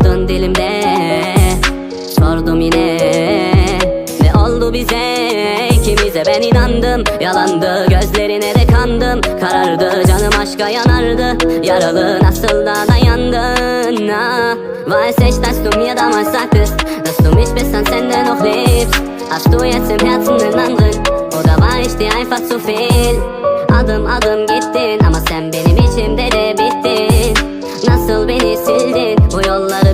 Adın dilimde Sordum yine. Ne oldu bize? İkimize ben inandım. Yalandı gözlerine de kandım Karardı canım aşka yanardı. Yaralı nasıl da dayandın? Ah. Weiß ich, dass du mir damals sagtest Dass du mich bis ans Ende noch liebst Hast du jetzt im Herzen einen anderen Oder war ich dir einfach zu viel Adım adım gittin Ama sen benim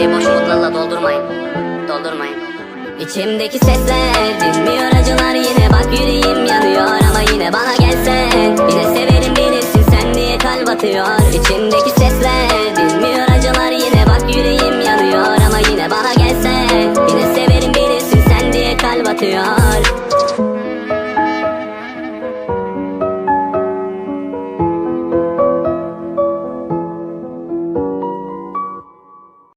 Kimseyi boş umutlarla doldurmayın, doldurmayın. İçimdeki sesler dinmiyor acılar. Yine bak yüreğim yanıyor ama yine bana gelsen. Yine severim bilirsin sen diye kalp atıyor İçimdeki sesler dinmiyor acılar. Yine bak yüreğim yanıyor ama yine bana gelsen. Yine severim bilirsin sen diye kalp atıyor